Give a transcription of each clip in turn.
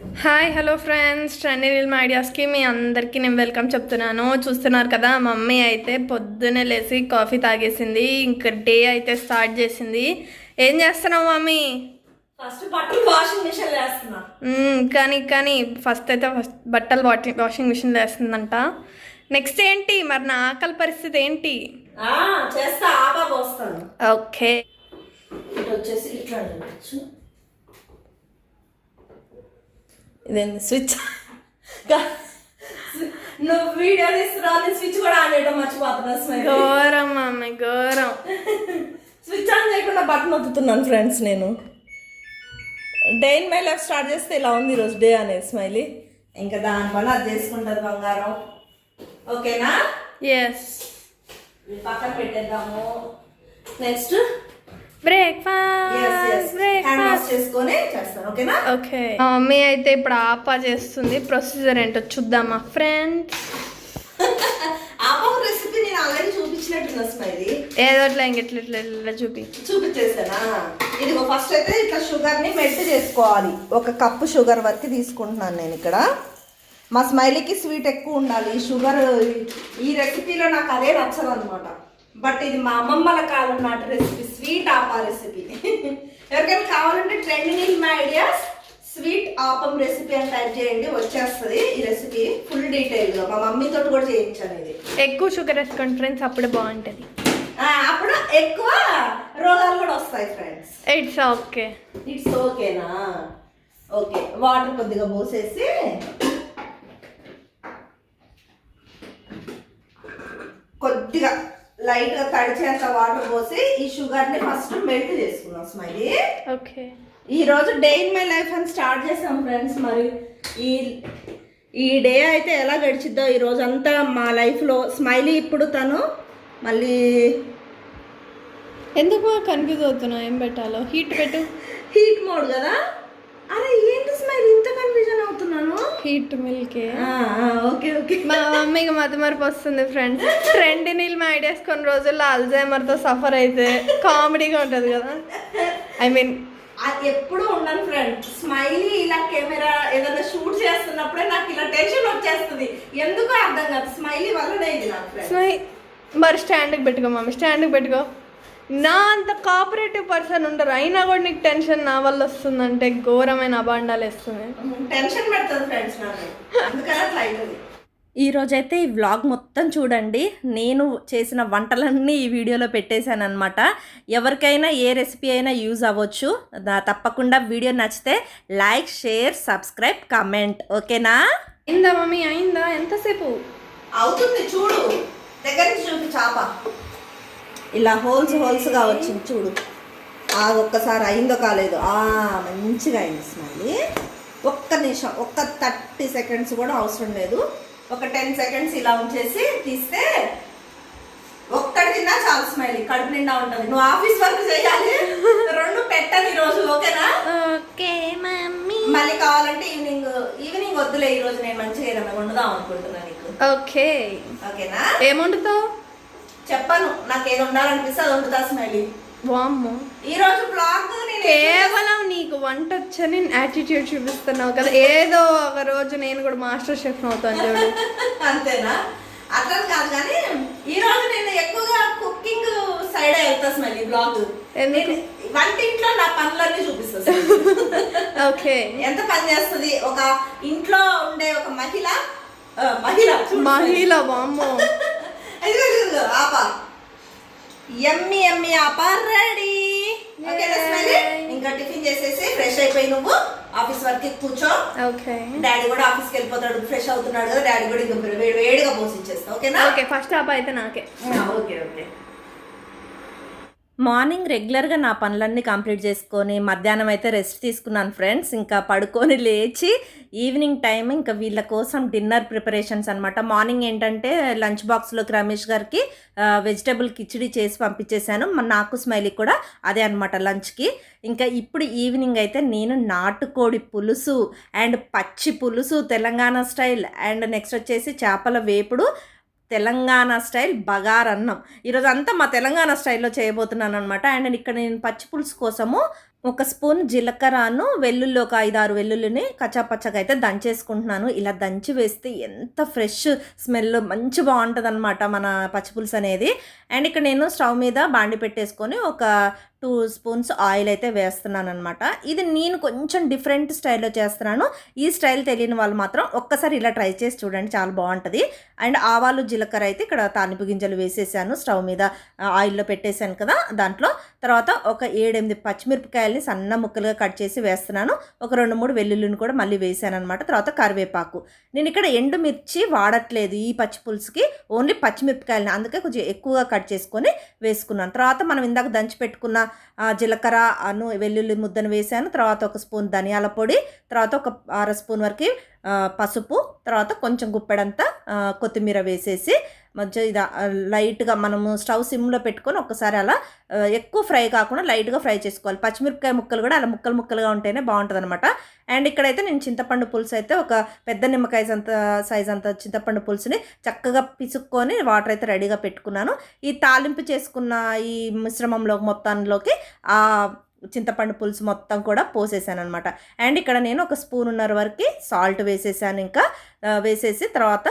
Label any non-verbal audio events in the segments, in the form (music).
Hi hello friends trendy reel ఐడియాస్కి మీ అందరికీ నేను వెల్కమ్ చెప్తున్నాను. చూస్తున్నారు కదా మమ్మీ అయితే పొద్దున్నే లేచి కాఫీ తాగేసింది. ఇంకా డే అయితే స్టార్ట్ చేసింది. ఏం చేస్తున్నావు మమ్మీ? ఫస్ట్ బట్టలు వాషింగ్ మిషన్ వేస్తున్నా. మ్మ్, కానీ కానీ ఫస్ట్ అయితే ఫస్ట్ బట్టలు వాషింగ్ వాషింగ్ మిషన్లో వేస్తుందంట. నెక్స్ట్ ఏంటి? మరి నా ఆకలి పరిస్థితి ఏంటి? చేస్తా ఓకే వచ్చేసి ఇట్లా ఇదేంది స్విచ్ నువ్వు వీడియో నేను స్విచ్ కూడా ఆన్ చేయడం మర్చిపోతున్నా స్మైల్ ఘోరం మమ్మీ ఘోరం స్విచ్ ఆన్ చేయకుండా బటన్ ఒత్తుతున్నాను ఫ్రెండ్స్ నేను day in my life start చేస్తే ఇలా ఉంది ఈరోజు డే అనేది స్మైలీ ఇంకా దాని పని అది చేసుకుంటుంది బంగారం. ఓకేనా ఎస్ పక్కన పెట్టేద్దాము. నెక్స్ట్ బ్రేక్ఫాస్ట్ బ్రేక్ఫాస్ట్ చేసుకొని చేస్తాను ఓకేనా? ఓకే మా మమ్మీ అయితే ఇప్పుడు ఆపా చేస్తుంది. ప్రొసీజర్ ఏంటో చూద్దామా ఫ్రెండ్స్ ఆపం రెసిపీ నేను ఆల్రెడీ చూపించినట్టున్నా స్మైలీ. ఏదో ఇట్లా చూపి. చూపించేసానా? ఇదిగో ఫస్ట్ అయితే ఇట్లా షుగర్ని మెల్ట్ చేసుకోవాలి. ఒక కప్పు షుగర్ వరకు తీసుకుంటున్నాను నేను ఇక్కడ. మా స్మైలీకి స్వీట్ ఎక్కువ ఉండాలి. షుగర్ ఈ రెసిపీలో నాకు అదే నచ్చదు అనమాట బట్ ఇది మా అమ్మమ్మల కాలం నాటి రెసిపీ స్వీట్ ఆపా రెసిపీ ఎవరికైనా కావాలంటే trending my ideas sweet appam recipe అని టైప్ చేయండి వచ్చేస్తుంది ఈ రెసిపీ ఫుల్ డీటెయిల్గా మా మమ్మీతో కూడా చేయించాను ఇది. ఎక్కువ షుగర్ వేసుకోండి ఫ్రెండ్స్ అప్పుడే బాగుంటుంది. అప్పుడు ఎక్కువ రోగాలు కూడా వస్తాయి ఫ్రెండ్స్ ఇట్స్ ఓకే ఇట్స్ ఓకేనా ఓకే వాటర్ కొద్దిగా పోసేసి కొద్దిగా లైట్గా తడిచేంత వాటర్ పోసి ఈ షుగర్ని ఫస్ట్ మెల్ట్ చేసుకుందాం స్మైలీ. ఓకే. ఈ రోజు డే ఇన్ మై లైఫ్ అని స్టార్ట్ చేసాం ఫ్రెండ్స్ మరి. ఈ ఈ డే అయితే ఎలా గడిచిద్దో ఈ రోజు అంతా మా లైఫ్లో స్మైలీ ఇప్పుడు తను మళ్ళీ ఎందుకు కన్ఫ్యూజ్ అవుతున్నావు? ఏం పెట్టాలో? హీట్ పెట్టు. హీట్ మోడ్ కదా? అరే ఏంటి అవుతున్నాను హీట్ మిల్కే. Okay okay. మా మమ్మీకి మతి మరపు వస్తుంది ఫ్రెండ్స్ ట్రెండ్ నీళ్ళు మా ఐడియాస్ కొన్ని రోజుల్లో అల్జైమర్తో సఫర్ అయితే కామెడీగా ఉంటుంది కదా. ఐ మీన్ ఎప్పుడు ఉండను ఫ్రెండ్ స్మైలీ ఇలా కెమెరా ఏదైనా షూట్ చేస్తున్నప్పుడే నాకు ఇలా టెన్షన్ వచ్చేస్తుంది. ఎందుకో అర్థం కాదు. స్మైలీ వల్లనే ఇది నాకు ఫ్రెండ్ స్మై మరి స్టాండ్కి పెట్టుకో మమ్మీ. స్టాండ్కి పెట్టుకో. నా అంత కోఆపరేటివ్ పర్సన్ ఉండరు. అయినా కూడా నీకు టెన్షన్ నా వల్ల వస్తుందంటే ఘోరమైన అబాండాలు వేస్తుంది. టెన్షన్ పెడుతుంది ఫ్రెండ్స్ అందుకని అట్లా అవుతుంది ఈ రోజైతే ఈ వ్లాగ్ మొత్తం చూడండి. నేను చేసిన వంటలన్నీ ఈ వీడియోలో పెట్టేశాను అనమాట ఎవరికైనా ఏ రెసిపీ అయినా యూజ్ అవ్వచ్చు. దా- తప్పకుండా వీడియో నచ్చితే లైక్ షేర్ సబ్స్క్రైబ్ కమెంట్. ఓకేనా? అయిందా మమ్మీ? అయిందా? ఎంతసేపు? అవుతుంది చూడు. దగ్గర చూపి చాప. ఇలా హోల్స్ హోల్స్గా వచ్చింది చూడు. ఆ ఒక్కసారి అయిందో కాలేదు. ఆ మంచిగా అయింది స్మైలీ. ఒక్క నిమిషం ఒక్క థర్టీ సెకండ్స్ కూడా అవసరం లేదు. ఒక టెన్ సెకండ్స్ ఇలా ఉంచేసి తీస్తే ఒక్కటి తిన్నా చాలు స్మైలీ. కడుపు నిండా ఉంటుంది. నువ్వు ఆఫీస్ వర్క్ చేయాలి. రెండు పెట్టని ఈరోజు ఓకేనా? Okay mummy. మళ్ళీ కావాలంటే ఈవినింగ్ ఈవినింగ్ వద్దులే ఈ రోజు నేను మంచిగా ఏదైనా వండుదాం అనుకుంటున్నా నీకు. ఓకే. ఓకేనా? ఏం వండుతావు? చెప్పను నాకు ఏది ఉండాలనిపిస్తే అది వండుతా స్మైలీ వామ్మో. ఈ రోజు బ్లాగ్ నేను కేవలం నీకు వంట వచ్చని యాటిట్యూడ్ చూపిస్తున్నావు కదా ఏదో ఒక రోజు నేను కూడా మాస్టర్ షెఫ్ అవుతాను చూడు. (laughs) అంతేనా? అట్లా కాదు కానీ ఈ రోజు నేను ఎక్కువగా కుకింగ్ సైడ్ వెళ్తా స్మైలీ బ్లాగ్? వంటింట్లో నా పనులన్నీ చూపిస్తా. (laughs) ఓకే. ఎంత పని చేస్తుంది? ఒక ఇంట్లో ఉండే ఒక మహిళ మహిళ మహిళ వామ్మో. (laughs) ఆప. ఎమ్మి ఎమ్మి ఆప రెడీ. ఇంకా టిఫిన్ చేసేసి ఫ్రెష్ అయిపోయి నువ్వు ఆఫీస్ వర్క్ కూర్చో. ఓకే. డాడీ కూడా ఆఫీస్కి వెళ్ళిపోతాడు ఫ్రెష్ అవుతున్నాడు కదా డాడీ కూడా ఇంకా వేడి వేడిగా పోసి ఇచ్చేస్తా ఓకేనా? ఓకే ఫస్ట్ హాఫ్ అయితే నాకే. Okay okay. మార్నింగ్ రెగ్యులర్గా నా పనులన్నీ కంప్లీట్ చేసుకొని మధ్యాహ్నం అయితే రెస్ట్ తీసుకున్నాను ఫ్రెండ్స్. ఇంకా పడుకొని లేచి ఈవినింగ్ టైం ఇంకా వీళ్ళ కోసం డిన్నర్ ప్రిపరేషన్స్ అనమాట మార్నింగ్ ఏంటంటే లంచ్ బాక్స్లోకి రమేష్ గారికి వెజిటబుల్ కిచిడి చేసి పంపించేశాను. నాకు స్మైలీ కూడా అదే అనమాట లంచ్కి. ఇంకా ఇప్పుడు ఈవినింగ్ అయితే నేను నాటుకోడి పులుసు అండ్ పచ్చి పులుసు తెలంగాణ స్టైల్ అండ్ నెక్స్ట్ వచ్చేసి చేపల వేపుడు తెలంగాణ స్టైల్ బగారన్నం. ఈరోజు అంతా మా తెలంగాణ స్టైల్లో చేయబోతున్నాను అనమాట అండ్ ఇక్కడ నేను పచ్చి పులుసు కోసము ఒక స్పూన్ జీలకర్రను వెల్లుల్లి ఒక ఐదారు వెల్లుల్లిని కచ్చాపచ్చగా అయితే దంచేసుకుంటున్నాను. ఇలా దంచి వేస్తే ఎంత ఫ్రెష్ స్మెల్ మంచి బాగుంటుంది అనమాట మన పచ్చిపులుసు అనేది అండ్ ఇక్కడ నేను స్టవ్ మీద బాండి పెట్టేసుకొని ఒక టూ స్పూన్స్ ఆయిల్ అయితే వేస్తున్నాను అనమాట ఇది నేను కొంచెం డిఫరెంట్ స్టైల్లో చేస్తున్నాను. ఈ స్టైల్ తెలియని వాళ్ళు మాత్రం ఒక్కసారి ఇలా ట్రై చేసి చూడండి చాలా బాగుంటుంది. అండ్ ఆవాలు జీలకర్ర అయితే ఇక్కడ తానిపు గింజలు వేసేసాను స్టవ్ మీద. ఆయిల్లో పెట్టేశాను కదా దాంట్లో. తర్వాత ఒక ఏడెనిమిది పచ్చిమిరపకాయలని సన్న ముక్కలుగా కట్ చేసి వేస్తున్నాను. ఒక రెండు మూడు వెల్లుల్లిని కూడా మళ్ళీ వేసాను అనమాట తర్వాత కరివేపాకు. నేను ఇక్కడ ఎండుమిర్చి వాడట్లేదు ఈ పచ్చి పులుసుకి ఓన్లీ పచ్చిమిరపకాయలని. అందుకే కొంచెం ఎక్కువగా కట్ చేసుకొని వేసుకున్నాను. తర్వాత మనం ఇందాక దంచి పెట్టుకున్న జీలకర్ర అను వెల్లుల్లి ముద్దను వేసాను తర్వాత ఒక స్పూన్ ధనియాల పొడి తర్వాత ఒక అర స్పూన్ వరకు పసుపు తర్వాత కొంచెం గుప్పెడంతా కొత్తిమీర వేసేసి మంచిగా ఇది లైట్గా మనము స్టవ్ సిమ్లో పెట్టుకొని ఒక్కసారి అలా ఎక్కువ ఫ్రై కాకుండా లైట్గా ఫ్రై చేసుకోవాలి. పచ్చిమిరపకాయ ముక్కలు కూడా అలా ముక్కలు ముక్కలుగా ఉంటేనే బాగుంటుంది అనమాట అండ్ ఇక్కడైతే నేను చింతపండు పులుసు అయితే ఒక పెద్ద నిమ్మకాయ అంత సైజ్ అంత చింతపండు పులుసుని చక్కగా పిసుక్కొని వాటర్ అయితే రెడీగా పెట్టుకున్నాను. ఈ తాలింపు చేసుకున్న ఈ మిశ్రమంలో మొత్తంలోకి ఆ చింతపండు పులుసు మొత్తం కూడా పోసేసాను అనమాట అండ్ ఇక్కడ నేను ఒక స్పూన్ ఉన్నర వరకు సాల్ట్ వేసేసాను ఇంకా. వేసేసి తర్వాత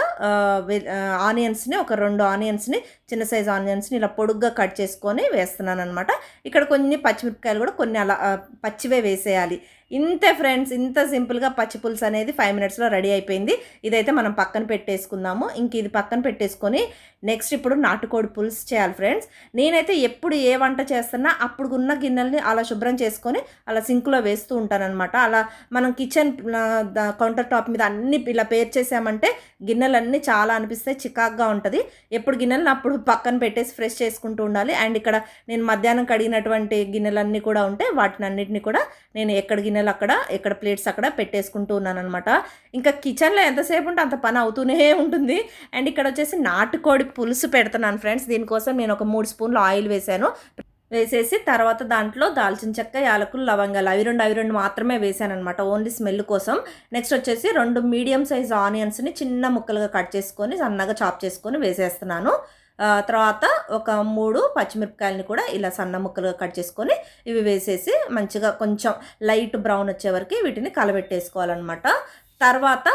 ఆనియన్స్ని ఒక రెండు ఆనియన్స్ని చిన్న సైజ్ ఆనియన్స్ని ఇలా పొడుగ్గా కట్ చేసుకొని వేస్తున్నాను అనమాట ఇక్కడ కొన్ని పచ్చిమిరపకాయలు కూడా కొన్ని అలా పచ్చివే వేసేయాలి. ఇంతే ఫ్రెండ్స్ ఇంత సింపుల్గా పచ్చి పులుసు అనేది ఫైవ్ మినిట్స్లో రెడీ అయిపోయింది. ఇదైతే మనం పక్కన పెట్టేసుకుందాము. ఇంక ఇది పక్కన పెట్టేసుకొని నెక్స్ట్ ఇప్పుడు నాటుకోడి పులుసు చేయాలి ఫ్రెండ్స్. నేనైతే ఎప్పుడు ఏ వంట చేస్తున్నా అప్పుడు ఉన్న గిన్నెల్ని అలా శుభ్రం చేసుకొని అలా సింక్లో వేస్తూ ఉంటానన్నమాట. అలా మనం కిచెన్ కౌంటర్ టాప్ మీద అన్ని ఇలా పేర్చేసామంటే గిన్నెలన్నీ చాలా అనిపిస్తాయి చికాక్గా ఉంటుంది. ఎప్పుడు గిన్నెలను అప్పుడు పక్కన పెట్టేసి ఫ్రెష్ చేసుకుంటూ ఉండాలి. అండ్ ఇక్కడ నేను మధ్యాహ్నం కడిగినటువంటి గిన్నెలన్నీ కూడా ఉంటే వాటిని అన్నిటిని కూడా నేను ఎక్కడ గిన్నె గిన్నెలు అక్కడ ఎక్కడ ప్లేట్స్ అక్కడ పెట్టేసుకుంటూ ఉన్నాను అనమాట ఇంకా కిచెన్లో ఎంతసేపు ఉంటే అంత పని అవుతూనే ఉంటుంది. అండ్ ఇక్కడ వచ్చేసి నాటుకోడి పులుసు పెడుతున్నాను ఫ్రెండ్స్. దీనికోసం నేను ఒక మూడు స్పూన్లు ఆయిల్ వేశాను. వేసేసి తర్వాత దాంట్లో దాల్చిన చెక్క యాలకులు లవంగాలు అవి రెండు అవి రెండు మాత్రమే వేసాను అనమాట ఓన్లీ స్మెల్ కోసం. నెక్స్ట్ వచ్చేసి రెండు మీడియం సైజ్ ఆనియన్స్ని చిన్న ముక్కలుగా కట్ చేసుకొని సన్నగా చాప్ చేసుకొని వేసేస్తున్నాను. తర్వాత ఒక మూడు పచ్చిమిరపకాయలని కూడా ఇలా సన్న ముక్కలుగా కట్ చేసుకొని ఇవి వేసేసి మంచిగా కొంచెం లైట్ బ్రౌన్ వచ్చే వరకు వీటిని కలబెట్టేసుకోవాలన్నమాట. తర్వాత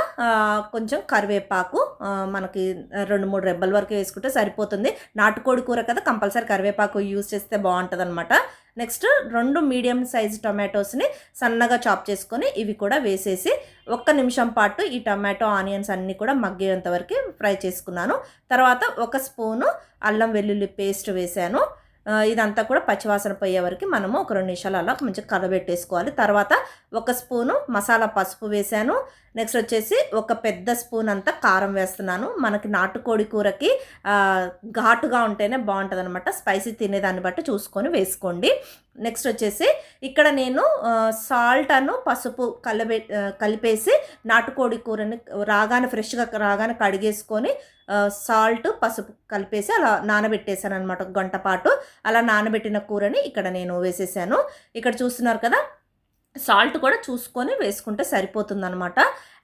కొంచెం కరివేపాకు మనకి రెండు మూడు రెబ్బల వరకు వేసుకుంటే సరిపోతుంది. నాటుకోడి కూర కదా కంపల్సరీ కరివేపాకు యూస్ చేస్తే బాగుంటుంది అనమాట నెక్స్ట్ రెండు మీడియం సైజ్ టొమాటోస్ని సన్నగా చాప్ చేసుకొని ఇవి కూడా వేసేసి ఒక్క నిమిషం పాటు ఈ టమాటో ఆనియన్స్ అన్నీ కూడా మగ్గేంత వరకు ఫ్రై చేసుకున్నాను. తర్వాత ఒక స్పూను అల్లం వెల్లుల్లి పేస్ట్ వేసాను. ఇదంతా కూడా పచ్చివాసన పోయే వరకు మనము ఒక రెండు నిమిషాలు అలా మంచిగా కలబెట్టేసుకోవాలి. తర్వాత ఒక స్పూను మసాలా పసుపు వేసాను. నెక్స్ట్ వచ్చేసి ఒక పెద్ద స్పూన్ అంతా కారం వేస్తున్నాను. మనకి నాటుకోడి కూరకి ఘాటుగా ఉంటేనే బాగుంటుంది అనమాట స్పైసీ తినేదాన్ని బట్టి చూసుకొని వేసుకోండి. నెక్స్ట్ వచ్చేసి ఇక్కడ నేను సాల్ట్ అను పసుపు కలబె కలిపేసి నాటుకోడి కూరని రాగానే ఫ్రెష్గా రాగానే కడిగేసుకొని సాల్ట్ పసుపు కలిపేసి అలా నానబెట్టేశాను అనమాట గంట పాటు అలా నానబెట్టిన కూరని ఇక్కడ నేను వేసేసాను. ఇక్కడ చూస్తున్నారు కదా సాల్ట్ కూడా చూసుకొని వేసుకుంటే సరిపోతుందనమాట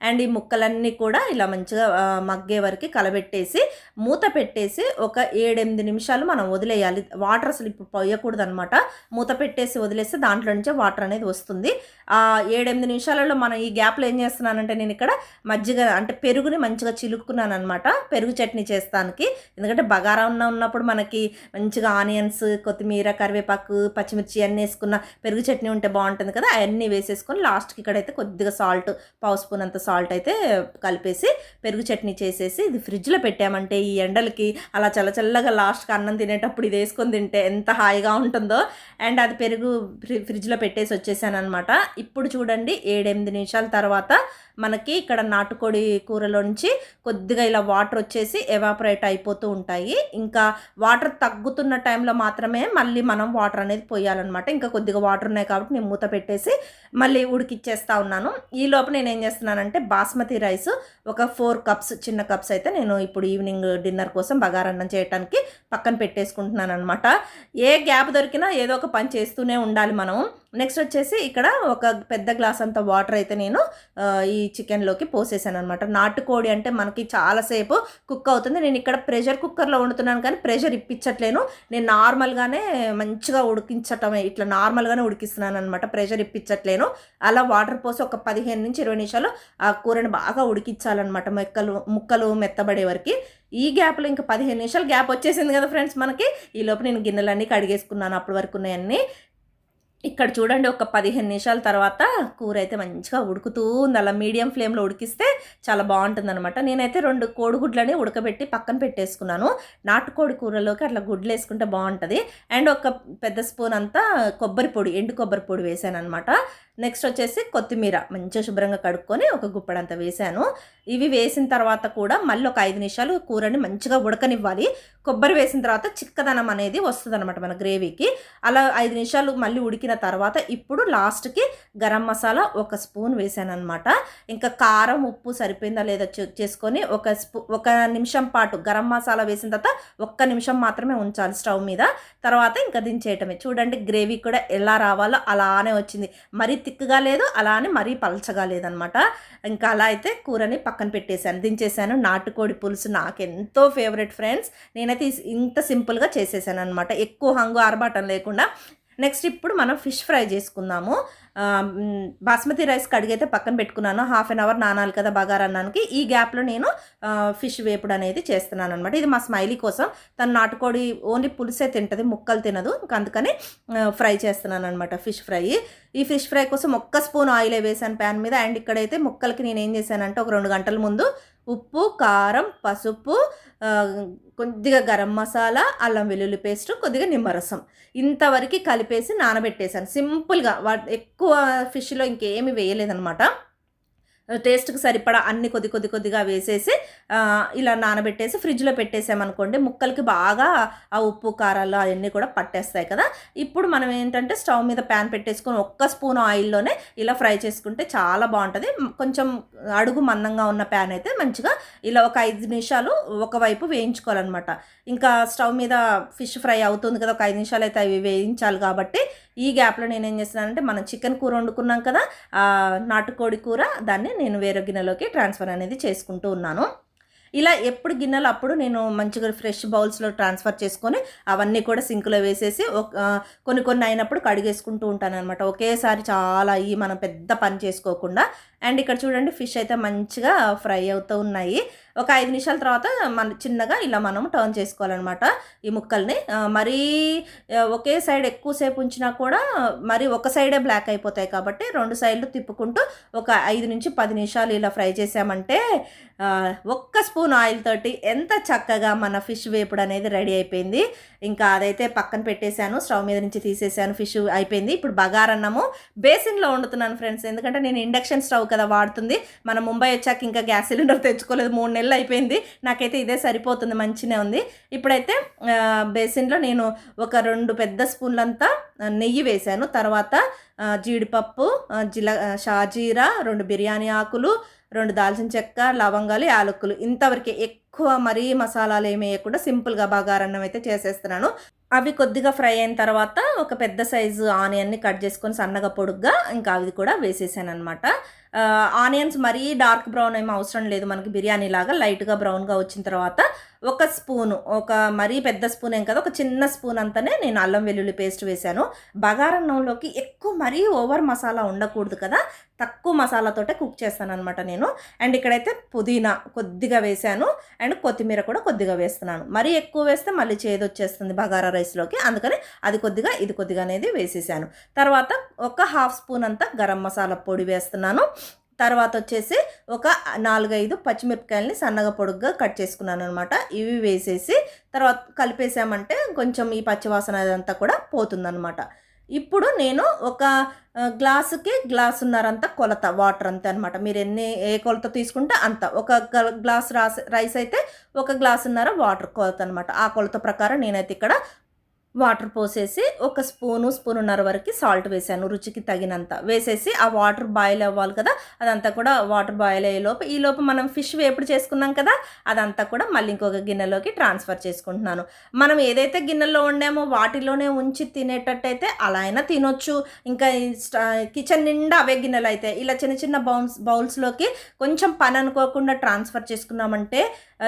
అండ్ ఈ ముక్కలన్నీ కూడా ఇలా మంచిగా మగ్గే వరకు కలబెట్టేసి మూత పెట్టేసి ఒక ఏడెనిమిది నిమిషాలు మనం వదిలేయాలి. వాటర్ అసలు ఇప్పుడు పోయకూడదు అనమాట మూత పెట్టేసి వదిలేస్తే దాంట్లో నుంచే వాటర్ అనేది వస్తుంది. ఆ ఏడెనిమిది నిమిషాలలో మనం ఈ గ్యాప్లో ఏం చేస్తున్నానంటే నేను ఇక్కడ మజ్జిగ అంటే పెరుగుని మంచిగా చిలుక్కున్నాను అనమాట పెరుగు చట్నీ చేస్తానికి. ఎందుకంటే బగారా ఉన్న ఉన్నప్పుడు మనకి మంచిగా ఆనియన్స్ కొత్తిమీర కరివేపాకు పచ్చిమిర్చి అన్నీ వేసుకున్న పెరుగు చట్నీ ఉంటే బాగుంటుంది కదా. అవన్నీ వేసేసుకొని లాస్ట్కి ఇక్కడైతే కొద్దిగా సాల్ట్ పావు స్పూన్ అంత సాల్ట్ అయితే కలిపేసి పెరుగు చట్నీ చేసేసి ఇది ఫ్రిడ్జ్లో పెట్టామంటే ఈ ఎండలకి అలా చల్ల చల్లగా లాస్ట్కి అన్నం తినేటప్పుడు ఇది వేసుకొని తింటే ఎంత హాయిగా ఉంటుందో. అండ్ అది పెరుగు ఫ్రి- ఫ్రిడ్జ్లో పెట్టేసి వచ్చేసాను అనమాట ఇప్పుడు చూడండి ఏడెనిమిది నిమిషాల తర్వాత మనకి ఇక్కడ నాటుకోడి కూరలోంచి కొద్దిగా ఇలా వాటర్ వచ్చేసి ఎవాపరేట్ అయిపోతూ ఉంటాయి. ఇంకా వాటర్ తగ్గుతున్న టైంలో మాత్రమే మళ్ళీ మనం వాటర్ అనేది పోయాలన్నమాట. ఇంకా కొద్దిగా వాటర్ ఉన్నాయి కాబట్టి నేను మూత పెట్టేసి మళ్ళీ ఉడికిచ్చేస్తా ఉన్నాను. ఈ లోపు నేను ఏం చేస్తున్నానంటే బాస్మతి రైస్ ఒక ఫోర్ కప్స్ చిన్న కప్స్ అయితే నేను ఇప్పుడు ఈవినింగ్ డిన్నర్ కోసం బగారన్నం చేయడానికి పక్కన పెట్టేసుకుంటున్నాను అనమాట ఏ గ్యాప్ దొరికినా ఏదో ఒక పని చేస్తూనే ఉండాలి మనం. నెక్స్ట్ వచ్చేసి ఇక్కడ ఒక పెద్ద గ్లాస్ అంత వాటర్ అయితే నేను ఈ చికెన్లోకి పోసేసాను అనమాట నాటుకోడి అంటే మనకి చాలాసేపు కుక్ అవుతుంది. నేను ఇక్కడ ప్రెషర్ కుక్కర్లో వండుతున్నాను కానీ ప్రెషర్ ఇప్పించట్లేను. నేను నార్మల్గానే మంచిగా ఉడికించటమే ఇట్లా నార్మల్గానే ఉడికిస్తున్నాను అనమాట ప్రెషర్ ఇప్పించట్లేను. అలా వాటర్ పోసి ఒక పదిహేను నుంచి ఇరవై నిమిషాలు ఆ కూరని బాగా ఉడికించాలన్నమాట. మెక్కలు ముక్కలు మెత్తబడే వరకు. ఈ గ్యాప్లో ఇంకా పదిహేను నిమిషాలు గ్యాప్ వచ్చేసింది కదా ఫ్రెండ్స్ మనకి. ఈ లోపు నేను గిన్నెలన్నీ కడిగేసుకున్నాను అప్పటి వరకు ఉన్నాయన్నీ. ఇక్కడ చూడండి ఒక పదిహేను నిమిషాల తర్వాత కూర అయితే మంచిగా ఉడుకుతూ ఉంది. అలా మీడియం ఫ్లేమ్లో ఉడికిస్తే చాలా బాగుంటుంది అనమాట నేనైతే రెండు కోడిగుడ్లని ఉడకబెట్టి పక్కన పెట్టేసుకున్నాను. నాటుకోడి కూరలోకి అట్లా గుడ్లు వేసుకుంటే బాగుంటుంది. అండ్ ఒక పెద్ద స్పూన్ అంతా కొబ్బరి పొడి ఎండు కొబ్బరి పొడి వేసాను అనమాట నెక్స్ట్ వచ్చేసి కొత్తిమీర మంచిగా శుభ్రంగా కడుక్కొని ఒక గుప్పడంత వేసాను ఇవి వేసిన తర్వాత కూడా మళ్ళీ ఒక ఐదు నిమిషాలు కూరని మంచిగా ఉడకనివ్వాలి. కొబ్బరి వేసిన తర్వాత చిక్కదనం అనేది వస్తుంది అనమాట మన గ్రేవీకి. అలా ఐదు నిమిషాలు మళ్ళీ ఉడికిన తర్వాత ఇప్పుడు లాస్ట్కి గరం మసాలా ఒక స్పూన్ వేసాను అనమాట ఇంకా కారం ఉప్పు సరిపోయిందా లేదా చెక్ చేసుకొని ఒక స్పూ ఒక నిమిషం పాటు గరం మసాలా వేసిన తర్వాత ఒక్క నిమిషం మాత్రమే ఉంచాలి స్టవ్ మీద. తర్వాత ఇంకా దించేయటమే చూడండి గ్రేవీ కూడా ఎలా రావాలో అలానే వచ్చింది. మరి తిక్కుగా లేదు అలానే మరీ పలచగా లేదనమాట. ఇంకా అలా అయితే కూరని పక్కన పెట్టేశాను దించేశాను. నాటుకోడి పులుసు నాకు ఎంతో ఫేవరెట్ ఫ్రెండ్స్. నేనైతే ఇంత సింపుల్గా చేసేసాను అనమాట ఎక్కువ హంగు ఆర్భాటం లేకుండా. నెక్స్ట్ ఇప్పుడు మనం ఫిష్ ఫ్రై చేసుకుందాము. బాస్మతి రైస్ కడిగైతే పక్కన పెట్టుకున్నాను. హాఫ్ అన్ అవర్ నానాలి కదా బగారా అన్నానికి. ఈ గ్యాప్లో నేను ఫిష్ వేపుడు అనేది చేస్తున్నాను అనమాట ఇది మా స్మైలీ కోసం. తను నాటుకోడి ఓన్లీ పులుసే తింటుంది ముక్కలు తినదు. అందుకని ఫ్రై చేస్తున్నాను అనమాట ఫిష్ ఫ్రై ఈ ఫిష్ ఫ్రై కోసం ఒక్క స్పూన్ ఆయిల్ వేసాను ప్యాన్ మీద. అండ్ ఇక్కడైతే ముక్కలకి నేను ఏం చేశానంటే ఒక రెండు గంటల ముందు ఉప్పు కారం పసుపు కొద్దిగా గరం మసాలా అల్లం వెల్లుల్లి పేస్ట్ కొద్దిగా నిమ్మరసం. ఇంతవరకు కలిపేసి నానబెట్టేశాను. సింపుల్గా వా ఎక్కువ ఫిష్లో ఇంకేమి వేయలేదనమాట టేస్ట్కి సరిపడా అన్ని కొద్ది కొద్ది కొద్దిగా వేసేసి ఇలా నానబెట్టేసి ఫ్రిడ్జ్లో పెట్టేసామనుకోండి ముక్కలకి బాగా ఆ ఉప్పు కారాలు అవన్నీ కూడా పట్టేస్తాయి కదా. ఇప్పుడు మనం ఏంటంటే స్టవ్ మీద ప్యాన్ పెట్టేసుకొని ఒక్క స్పూన్ ఆయిల్లోనే ఇలా ఫ్రై చేసుకుంటే చాలా బాగుంటుంది. కొంచెం అడుగు మందంగా ఉన్న ప్యాన్ అయితే మంచిగా ఇలా ఒక ఐదు నిమిషాలు ఒకవైపు వేయించుకోవాలన్నమాట. ఇంకా స్టవ్ మీద ఫిష్ ఫ్రై అవుతుంది కదా ఒక ఐదు నిమిషాలు అయితే అవి వేయించాలి కాబట్టి ఈ గ్యాప్లో నేను ఏం చేస్తున్నానంటే మనం చికెన్ కూర వండుకున్నాం కదా నాటుకోడి కూర దాన్ని నేను వేరే గిన్నెలోకి ట్రాన్స్ఫర్ అనేది చేసుకుంటూ ఉన్నాను. ఇలా ఎప్పుడు గిన్నెలు అప్పుడు నేను మంచిగా ఫ్రెష్ బౌల్స్లో ట్రాన్స్ఫర్ చేసుకొని అవన్నీ కూడా సింక్లో వేసేసి ఒక- కొన్ని కొన్ని అయినప్పుడు కడిగేసుకుంటూ ఉంటాను అనమాట ఒకేసారి చాలా ఈ మనం పెద్ద పని చేసుకోకుండా అండ్ ఇక్కడ చూడండి ఫిష్ అయితే మంచిగా ఫ్రై అవుతూ ఉన్నాయి. ఒక ఐదు నిమిషాల తర్వాత మన చిన్నగా ఇలా మనం టర్న్ చేసుకోవాలన్నమాట ఈ ముక్కల్ని. మరీ ఒకే సైడ్ ఎక్కువసేపు ఉంచినా కూడా మరి ఒక సైడే బ్లాక్ అయిపోతాయి కాబట్టి రెండు సైడ్లు తిప్పుకుంటూ ఒక ఐదు నుంచి పది నిమిషాలు ఇలా ఫ్రై చేసామంటే ఒక్క స్పూన్ ఆయిల్ తోటి ఎంత చక్కగా మన ఫిష్ వేపుడు అనేది రెడీ అయిపోయింది. ఇంకా అదైతే పక్కన పెట్టేశాను స్టవ్ మీద నుంచి తీసేసాను ఫిష్ అయిపోయింది. ఇప్పుడు బగారన్నము బేసిన్లో వండుతున్నాను ఫ్రెండ్స్ ఎందుకంటే నేను ఇండక్షన్ స్టవ్ కదా వాడుతుంది. మనం ముంబై వచ్చాక ఇంకా గ్యాస్ సిలిండర్ తెచ్చుకోలేదు. మూడు నెలలు అయిపోయింది. నాకైతే ఇదే సరిపోతుంది. మంచిగా ఉంది. ఇప్పుడైతే బేసిన్లో నేను ఒక రెండు పెద్ద స్పూన్లంతా నెయ్యి వేశాను. తర్వాత జీడిపప్పు జీల జిల షాజీరా రెండు బిర్యానీ ఆకులు రెండు దాల్చిన చెక్క లవంగాలు యాలక్కులు. ఇంతవరకే ఎక్కువ మరీ మసాలాలు ఏమి వేయకుండా సింపుల్గా బగారన్నం అయితే చేసేస్తున్నాను. అవి కొద్దిగా ఫ్రై అయిన తర్వాత ఒక పెద్ద సైజు ఆనియన్ని కట్ చేసుకొని సన్నగా పొడుగ్గా ఇంకా అవి కూడా వేసేసాను అనమాట ఆనియన్స్ మరీ డార్క్ బ్రౌన్ ఏమి అవసరం లేదు. మనకి బిర్యానీ లాగా లైట్గా బ్రౌన్గా వచ్చిన తర్వాత ఒక స్పూను ఒక మరీ పెద్ద స్పూన్ ఏం కదా ఒక చిన్న స్పూన్ అంతానే నేను అల్లం వెల్లుల్లి పేస్ట్ వేశాను. బగారన్నంలోకి ఎక్కువ మరీ ఓవర్ మసాలా ఉండకూడదు కదా. తక్కువ మసాలాతోటే కుక్ చేస్తాను అనమాట నేను. అండ్ ఇక్కడైతే పుదీనా కొద్దిగా వేశాను అండ్ కొత్తిమీర కూడా కొద్దిగా వేస్తున్నాను. మరీ ఎక్కువ వేస్తే మళ్ళీ చేదు వచ్చేస్తుంది బగారా రైస్లోకి. అందుకని అది కొద్దిగా ఇది కొద్దిగా అనేది వేసేసాను. తర్వాత ఒక హాఫ్ స్పూన్ అంతా గరం మసాలా పొడి వేస్తున్నాను. తర్వాత వచ్చేసి ఒక నాలుగైదు పచ్చిమిరపకాయలని సన్నగా పొడుగ్గా కట్ చేసుకున్నాను అనమాట ఇవి వేసేసి తర్వాత కలిపేసామంటే కొంచెం ఈ పచ్చివాసన అదంతా కూడా పోతుందన్నమాట. ఇప్పుడు నేను ఒక ఆ, గ్లాసుకి గ్లాసున్నరంత కొలత వాటర్ అంతే అనమాట మీరు ఎన్ని ఏ కొలత తీసుకుంటే అంత. ఒక గ్లాస్ రాస్ రైస్ అయితే ఒక గ్లాసున్నర వాటర్ కొలత అనమాట ఆ కొలత ప్రకారం నేనైతే ఇక్కడ వాటర్ పోసేసి ఒక స్పూను స్పూనున్నర వరకు సాల్ట్ వేసాను రుచికి తగినంత. వేసేసి ఆ వాటర్ బాయిల్ అవ్వాలి కదా అదంతా కూడా వాటర్ బాయిల్ అయ్యే లోపు. ఈ లోపు మనం ఫిష్ వేపుడు చేసుకున్నాం కదా అదంతా కూడా మళ్ళీ ఇంకొక గిన్నెలోకి ట్రాన్స్ఫర్ చేసుకుంటున్నాను. మనం ఏదైతే గిన్నెలో వండామో వాటిలోనే ఉంచి తినేటట్టయితే అలా అయినా తినొచ్చు. ఇంకా కిచెన్ నిండా అవే గిన్నెలు అయితే ఇలా చిన్న చిన్న బౌల్స్ బౌల్స్లోకి కొంచెం పని అనుకోకుండా ట్రాన్స్ఫర్ చేసుకున్నామంటే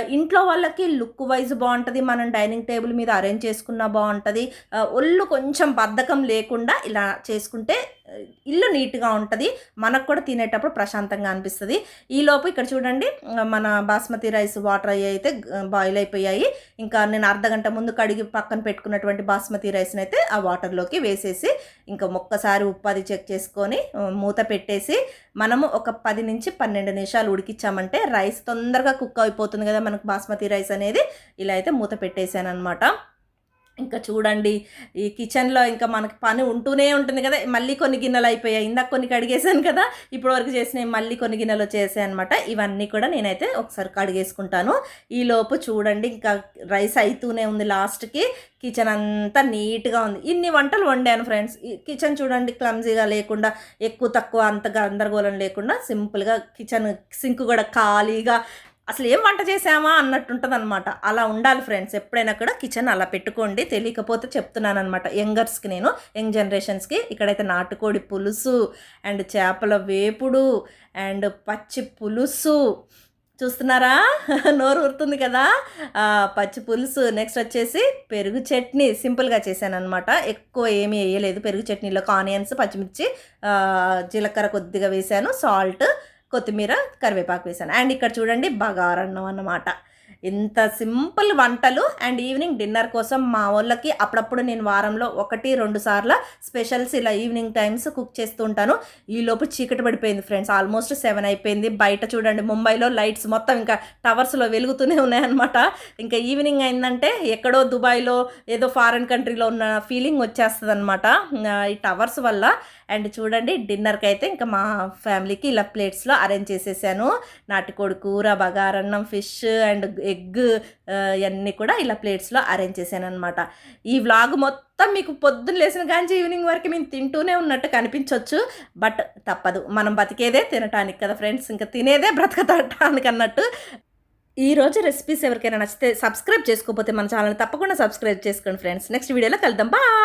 ఇంట్లో వాళ్ళకి లుక్ వైజ్ బాగుంటుంది మనం డైనింగ్ టేబుల్ మీద అరేంజ్ చేసుకున్నా బాగుంటుంది. ఒళ్ళు కొంచెం బద్ధకం లేకుండా ఇలా చేసుకుంటే ఇల్లు నీట్గా ఉంటుంది. మనకు కూడా తినేటప్పుడు ప్రశాంతంగా అనిపిస్తుంది. ఈలోపు ఇక్కడ చూడండి మన బాస్మతి రైస్ వాటర్ అయ్యి అయితే బాయిల్ అయిపోయాయి. ఇంకా నేను అర్ధ గంట ముందు కడిగి పక్కన పెట్టుకున్నటువంటి బాస్మతి రైస్ని అయితే ఆ వాటర్లోకి వేసేసి ఇంకా ఒక్కసారి ఉప్పు అది చెక్ చేసుకొని మూత పెట్టేసి మనము ఒక పది నుంచి పన్నెండు నిమిషాలు ఉడికిచ్చామంటే రైస్ తొందరగా కుక్ అయిపోతుంది కదా మనకు బాస్మతి రైస్ అనేది. ఇలా అయితే మూత పెట్టేశాను అనమాట ఇంకా చూడండి ఈ కిచెన్లో ఇంకా మనకి పని ఉంటూనే ఉంటుంది కదా. మళ్ళీ కొన్ని గిన్నెలు అయిపోయాయి. ఇందాక కొన్ని కడిగేసాను కదా. ఇప్పుడు వరకు చేసినవి మళ్ళీ కొన్ని గిన్నెలు వచ్చేసాయి అనమాట ఇవన్నీ కూడా నేనైతే ఒకసారి కడిగేసుకుంటాను. ఈలోపు చూడండి ఇంకా రైస్ అవుతూనే ఉంది లాస్ట్కి. కిచెన్ అంతా నీట్గా ఉంది. ఇన్ని వంటలు వండాను ఫ్రెండ్స్. ఈ కిచెన్ చూడండి క్లమ్జీగా లేకుండా ఎక్కువ తక్కువ అంత గందరగోళం లేకుండా సింపుల్గా కిచెన్ సింక్ కూడా ఖాళీగా అసలు ఏం వంట చేసామా అన్నట్టు ఉంటుంది అనమాట అలా ఉండాలి ఫ్రెండ్స్. ఎప్పుడైనా కూడా కిచెన్ అలా పెట్టుకోండి. తెలియకపోతే చెప్తున్నాను అనమాట యంగర్స్కి నేను యంగ్ జనరేషన్స్కి ఇక్కడైతే నాటుకోడి పులుసు అండ్ చేపల వేపుడు అండ్ పచ్చి పులుసు. చూస్తున్నారా? (laughs) నోరు ఊరుతుంది కదా? పచ్చి పులుసు. నెక్స్ట్ వచ్చేసి పెరుగు చట్నీ. సింపుల్గా చేశాను అనమాట ఎక్కువ ఏమీ వేయలేదు. పెరుగు చట్నీలో ఆనియన్స్ పచ్చిమిర్చి జీలకర్ర కొద్దిగా వేశాను. సాల్ట్ కొత్తిమీర కరివేపాకు వేసాను. అండ్ ఇక్కడ చూడండి బగారన్నం అన్నమాట. ఇంత సింపుల్ వంటలు అండ్ ఈవినింగ్ డిన్నర్ కోసం మా వాళ్ళకి అప్పుడప్పుడు నేను వారంలో ఒకటి రెండు సార్లు స్పెషల్స్ ఇలా ఈవినింగ్ టైమ్స్ కుక్ చేస్తూ ఉంటాను. ఈలోపు చీకటి పడిపోయింది ఫ్రెండ్స్. ఆల్మోస్ట్ సెవెన్ అయిపోయింది. బయట చూడండి ముంబైలో లైట్స్ మొత్తం ఇంకా టవర్స్లో వెలుగుతూనే ఉన్నాయన్నమాట. ఇంకా ఈవినింగ్ అయిందంటే ఎక్కడో దుబాయ్లో ఏదో ఫారెన్ కంట్రీలో ఉన్న ఫీలింగ్ వచ్చేస్తుంది అనమాట ఈ టవర్స్ వల్ల. అండ్ చూడండి డిన్నర్కి అయితే ఇంకా మా ఫ్యామిలీకి ఇలా ప్లేట్స్లో అరేంజ్ చేసేసాను. నాటుకోడి కూర బగారన్నం ఫిష్ అండ్ ఎగ్ ఇవన్నీ కూడా ఇలా ప్లేట్స్లో అరేంజ్ చేశాను అనమాట ఈ వ్లాగ్ మొత్తం మీకు పొద్దున్న లేసిన కానీ ఈవినింగ్ వరకు మేము తింటూనే ఉన్నట్టు కనిపించవచ్చు బట్ తప్పదు. మనం బతికేదే తినటానికి కదా ఫ్రెండ్స్. ఇంకా తినేదే బ్రతకటానికి అన్నట్టు. ఈ రోజు రెసిపీస్ ఎవరికైనా నచ్చితే సబ్స్క్రైబ్ చేసుకోకపోతే మన ఛానల్ తప్పకుండా సబ్స్క్రైబ్ చేసుకోండి ఫ్రెండ్స్. నెక్స్ట్ వీడియోలో కలుద్దాం. బాయ్!